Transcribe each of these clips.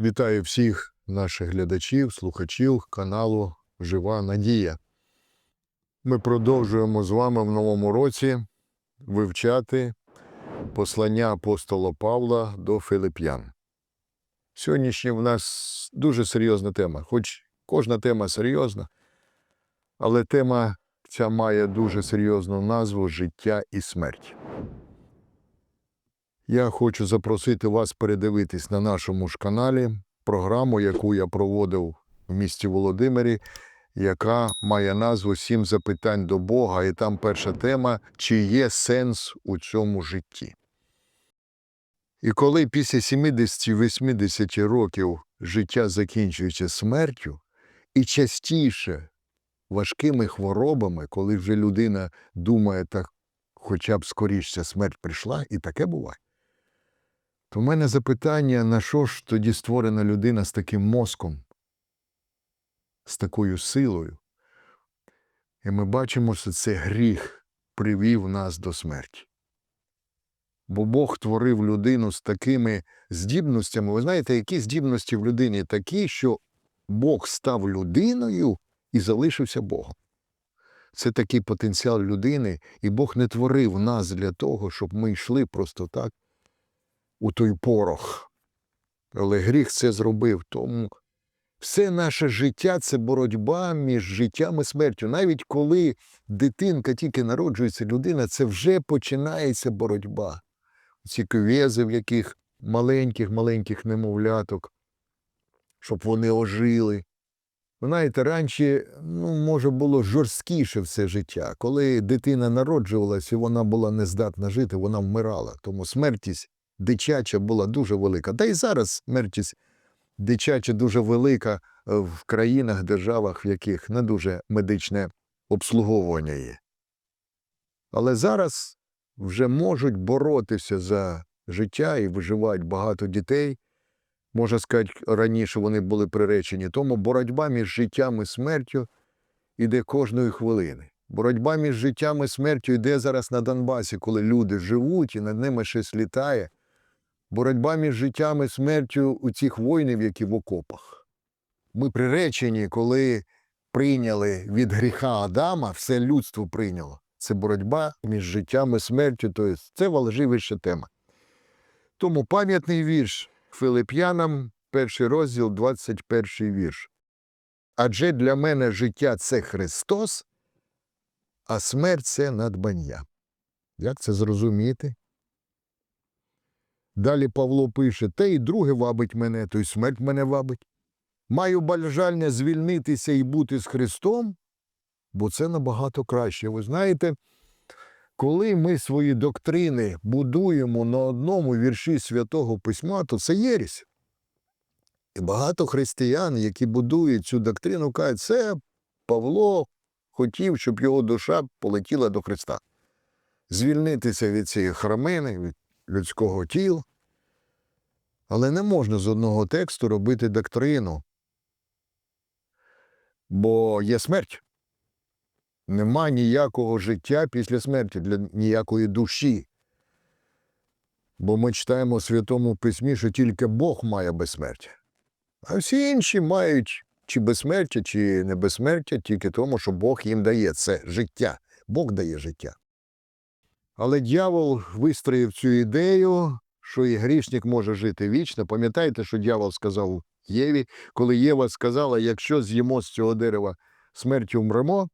Вітаю всіх наших глядачів, слухачів каналу Жива Надія. Ми продовжуємо з вами в новому році вивчати послання апостола Павла до Филип'ян. Сьогоднішня в нас дуже серйозна тема, хоч кожна тема серйозна, але тема ця має дуже серйозну назву Життя і смерть. Я хочу запросити вас передивитись на нашому ж каналі програму, яку я проводив в місті Володимирі, яка має назву Сім запитань до Бога. І там перша тема чи є сенс у цьому житті. І коли після 70-80 років життя закінчується смертю, і частіше важкими хворобами, коли вже людина думає, так хоча б скоріше смерть прийшла, і таке буває. То в мене запитання, на що ж тоді створена людина з таким мозком, з такою силою? І ми бачимо, що це гріх привів нас до смерті. Бо Бог творив людину з такими здібностями. Ви знаєте, які здібності в людині такі, що Бог став людиною і залишився Богом. Це такий потенціал людини, і Бог не творив нас для того, щоб ми йшли просто так у той порох. Але гріх це зробив. Тому все наше життя це боротьба між життям і смертю. Навіть коли дитинка тільки народжується, людина, це вже починається боротьба. Ці квєзи, в яких маленьких-маленьких немовляток, щоб вони ожили. Знаєте, раніше ну, може було жорсткіше все життя. Коли дитина народжувалася і вона була нездатна жити, вона вмирала. Тому смертність дитяча була дуже велика. Та й зараз смертність дитяча дуже велика е, в країнах, державах, в яких не дуже медичне обслуговування є. Але зараз вже можуть боротися за життя і виживають багато дітей. Можна сказати, раніше вони були приречені. Тому боротьба між життям і смертю йде кожної хвилини. Боротьба між життям і смертю йде зараз на Донбасі, коли люди живуть і над ними щось літає. Боротьба між життям і смертю у цих воїнів, які в окопах. Ми приречені, коли прийняли від гріха Адама, все людство прийняло. Це боротьба між життям і смертю, тобто це важливіша тема. Тому пам'ятний вірш Филип'янам, перший розділ, 21 вірш. Адже для мене життя це Христос, а смерть це надбання. Як це зрозуміти? Далі Павло пише: Те і друге вабить мене, то й смерть мене вабить. Маю бажання звільнитися і бути з Христом, бо це набагато краще. Ви знаєте, коли ми свої доктрини будуємо на одному вірші святого письма, то це єрість. І багато християн, які будують цю доктрину, кажуть, це Павло хотів, щоб його душа полетіла до Христа. Звільнитися від цієї храмини, від людського тіла. Але не можна з одного тексту робити доктрину. Бо є смерть. Нема ніякого життя після смерті для ніякої душі. Бо ми читаємо у Святому Письмі, що тільки Бог має безсмертя. А всі інші мають чи безсмертя, чи не безсмертя, тільки тому, що Бог їм дає це життя. Бог дає життя. Але дьявол вистроїв цю ідею, що і грішник може жити вічно. Пам'ятаєте, що дьявол сказав Єві, коли Єва сказала, якщо з'їмо з цього дерева смертю вмремо.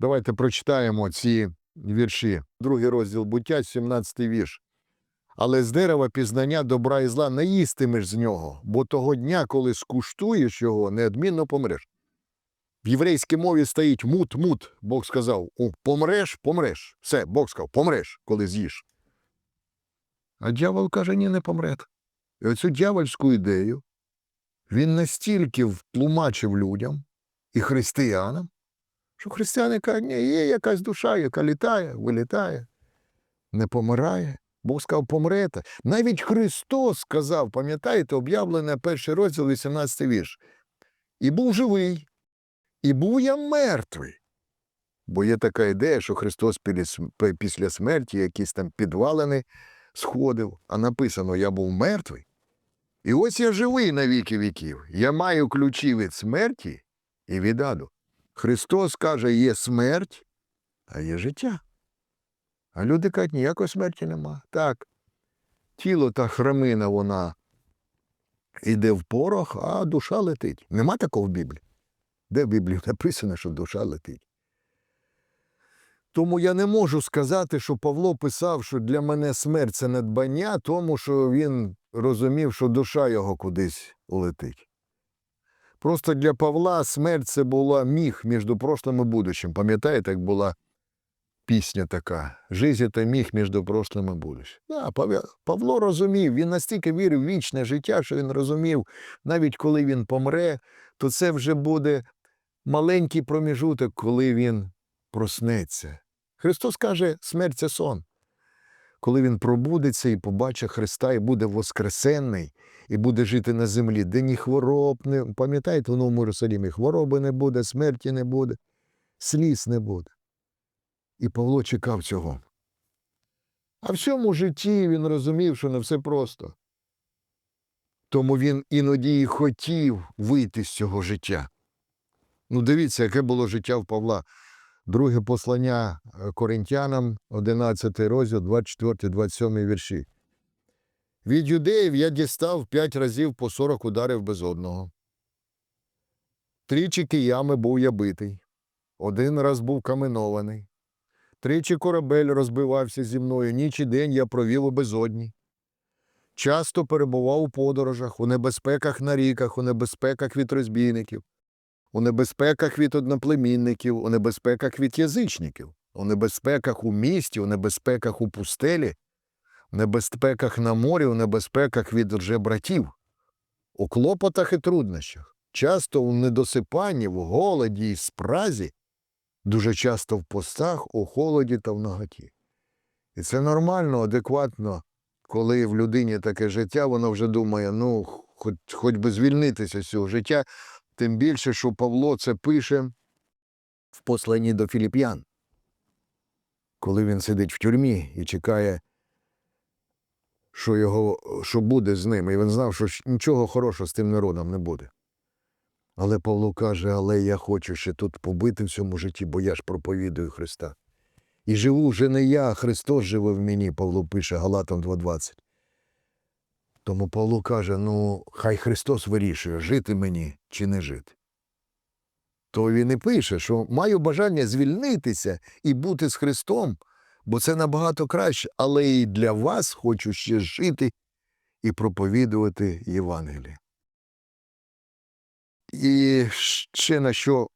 Давайте прочитаємо ці вірші. Другий розділ буття, 17 вірш. Але з дерева пізнання добра і зла не їстимеш з нього, бо того дня, коли скуштуєш його, неодмінно помреш. В єврейській мові стоїть мут-мут. Бог сказав: «О, помреш, помреш. Все, Бог сказав, помреш, коли з'їш. А дьявол каже, ні, не помрете. І оцю дьявольську ідею він настільки втлумачив людям і християнам, що християни кажуть, ні, є якась душа, яка літає, вилітає, не помирає. Бог сказав, помрете. Навіть Христос сказав, пам'ятаєте, об'явлене перший розділ, 18 вірш. І був живий, і був я мертвий. Бо є така ідея, що Христос після смерті якісь там підвалини сходив, а написано Я був мертвий. І ось я живий на віки віків. Я маю ключі від смерті і від аду. Христос каже, є смерть, а є життя. А люди кажуть, ніякої смерті нема. Так, тіло та храмина, вона йде в порох, а душа летить. Нема такого в Біблії. Де в Біблії написано, що душа летить? Тому я не можу сказати, що Павло писав, що для мене смерть це надбання, тому що він розумів, що душа його кудись летить. Просто для Павла смерть це була міг між прошлим і будущим. Пам'ятаєте, як була пісня така Жизнь – це міг між прошлим і будущим. Да, Павло розумів, він настільки вірив в вічне життя, що він розумів, навіть коли він помре, то це вже буде маленький проміжуток, коли він проснеться. Христос каже, смерть це сон. Коли він пробудеться і побачить Христа, і буде воскресенний, і буде жити на землі, де ні хвороб не пам'ятаєте, в Новому Єрусалімі хвороби не буде, смерті не буде, сліз не буде. І Павло чекав цього. А в цьому житті він розумів, що не все просто. Тому він іноді і хотів вийти з цього життя. Ну, дивіться, яке було життя в Павла. Друге послання е, Коринтянам, 11 розділ, 24-27 вірші. Від юдеїв я дістав п'ять разів по 40 ударів без одного. Тричі киями був я битий, один раз був каменований. Тричі корабель розбивався зі мною, ніч і день я провів у безодні. Часто перебував у подорожах, у небезпеках на ріках, у небезпеках від розбійників, у небезпеках від одноплемінників, у небезпеках від язичників, у небезпеках у місті, у небезпеках у пустелі, у небезпеках на морі, у небезпеках від братів, у клопотах і труднощах, часто у недосипанні, в голоді і спразі, дуже часто в постах, у холоді та в наготі. І це нормально, адекватно, коли в людині таке життя, вона вже думає, ну, хоч, хоч би звільнитися з цього життя, тим більше, що Павло це пише в посланні до Філіп'ян, коли він сидить в тюрмі і чекає, що, його, що буде з ним. І він знав, що нічого хорошого з тим народом не буде. Але Павло каже, але я хочу ще тут побити в цьому житті, бо я ж проповідую Христа. І живу вже не я, а Христос живе в мені, Павло пише Галатам 2.20. Тому Павло каже: ну, хай Христос вирішує, жити мені чи не жити. То він і пише, що маю бажання звільнитися і бути з Христом, бо це набагато краще, але і для вас хочу ще жити і проповідувати Євангеліє. І ще на що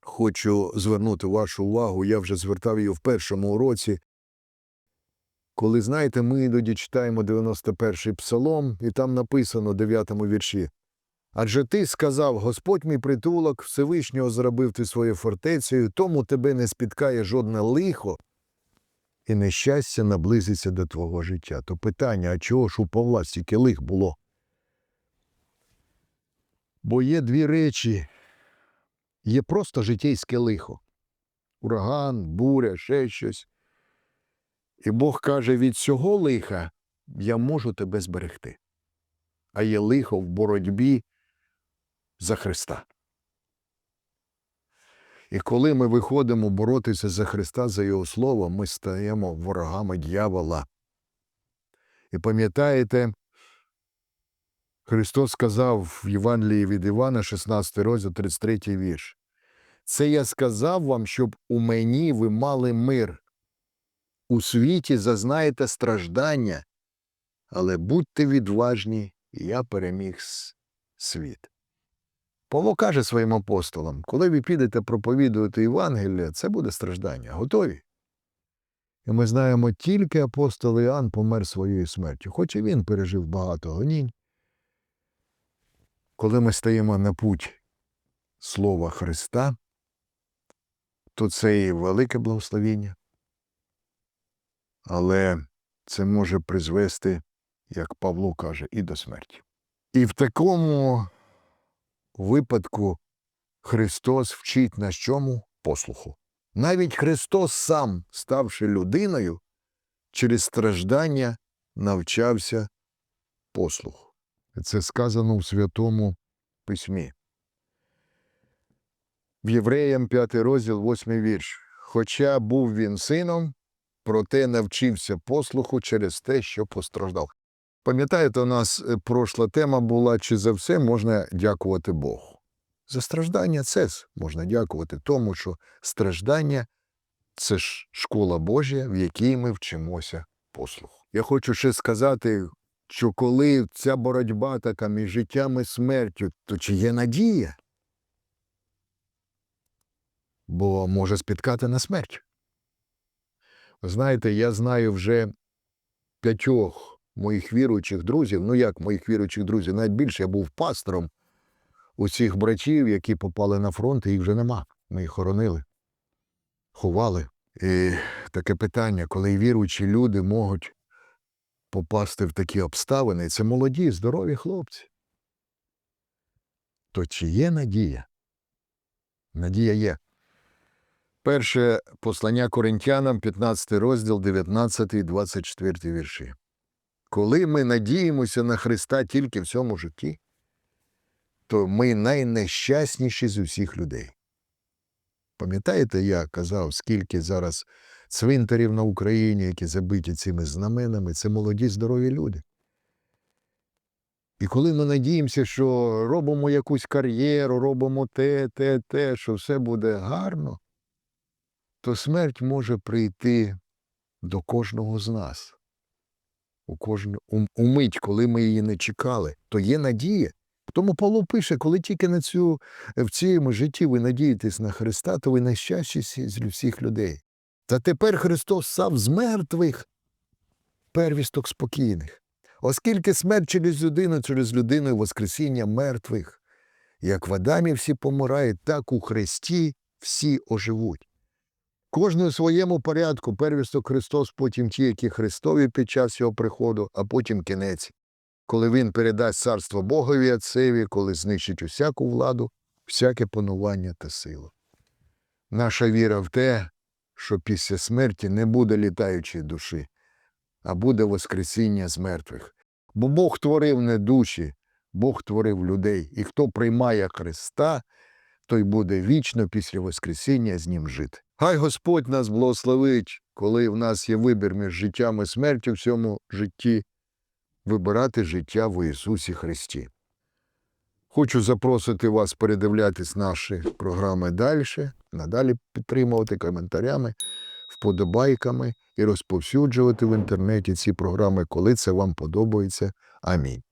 хочу звернути вашу увагу, я вже звертав її в першому уроці. Коли, знаєте, ми іноді читаємо 91-й псалом, і там написано в 9-му вірші. Адже ти сказав, Господь мій притулок, Всевишнього зробив ти своєю фортецею, тому тебе не спіткає жодне лихо, і нещастя наблизиться до твого життя. То питання, а чого ж у Павла стільки лих було? Бо є дві речі. Є просто житейське лихо. Ураган, буря, ще щось. І Бог каже, від цього лиха я можу тебе зберегти. А є лихо в боротьбі за Христа. І коли ми виходимо боротися за Христа, за Його Слово, ми стаємо ворогами дьявола. І пам'ятаєте, Христос сказав в Євангелії від Івана, 16 розділ, 33 вірш. Це я сказав вам, щоб у мені ви мали мир. У світі зазнаєте страждання, але будьте відважні, я переміг світ. Павло каже своїм апостолам, коли ви підете проповідувати Євангелія, це буде страждання. Готові? І ми знаємо, тільки апостол Іоанн помер своєю смертю, хоч і він пережив багато гонінь. Коли ми стаємо на путь Слова Христа, то це і велике благословіння. Але це може призвести, як Павло каже, і до смерті. І в такому випадку Христос вчить нас чому? Послуху. Навіть Христос сам, ставши людиною, через страждання навчався послуху. Це сказано в Святому Письмі. В Євреям 5 розділ, 8 вірш. Хоча був він сином, проте навчився послуху через те, що постраждав. Пам'ятаєте, у нас е, прошла тема була, чи за все можна дякувати Богу. За страждання це можна дякувати тому, що страждання це ж школа Божя, в якій ми вчимося послуху. Я хочу ще сказати, що коли ця боротьба така між життям і смертю, то чи є надія? Бо може спіткати на смерть. Знаєте, я знаю вже п'ятьох моїх віруючих друзів, ну як моїх віруючих друзів, навіть більше я був пастором усіх братів, які попали на фронт, і їх вже нема. Ми їх хоронили, ховали. І таке питання, коли віруючі люди можуть попасти в такі обставини, це молоді, здорові хлопці. То чи є надія? Надія є. Перше послання Коринтянам, 15 розділ, 19, 24 вірші. Коли ми надіємося на Христа тільки в цьому житті, то ми найнещасніші з усіх людей. Пам'ятаєте, я казав, скільки зараз цвинтарів на Україні, які забиті цими знаменами, це молоді здорові люди. І коли ми надіємося, що робимо якусь кар'єру, робимо те, те, те, що все буде гарно, то смерть може прийти до кожного з нас. У, кожну, у, у мить, коли ми її не чекали, то є надія. Тому Павло пише, коли тільки на цю, в цьому житті ви надієтесь на Христа, то ви найщастіші з всіх людей. Та тепер Христос став з мертвих первісток спокійних. Оскільки смерть через людину, через людину Воскресіння мертвих, як в Адамі всі помирають, так у Христі всі оживуть. Кожний у своєму порядку первісток Христос, потім ті, які Христові під час його приходу, а потім кінець, коли він передасть царство Богові Отцеві, коли знищить усяку владу, всяке панування та силу. Наша віра в те, що після смерті не буде літаючої душі, а буде Воскресіння з мертвих. Бо Бог творив не душі, Бог творив людей, і хто приймає Христа, той буде вічно після Воскресіння з ним жити. Хай Господь нас благословить, коли в нас є вибір між життям і смертю в цьому житті, вибирати життя в Ісусі Христі. Хочу запросити вас передивлятись наші програми далі, надалі підтримувати коментарями, вподобайками і розповсюджувати в інтернеті ці програми, коли це вам подобається. Амінь.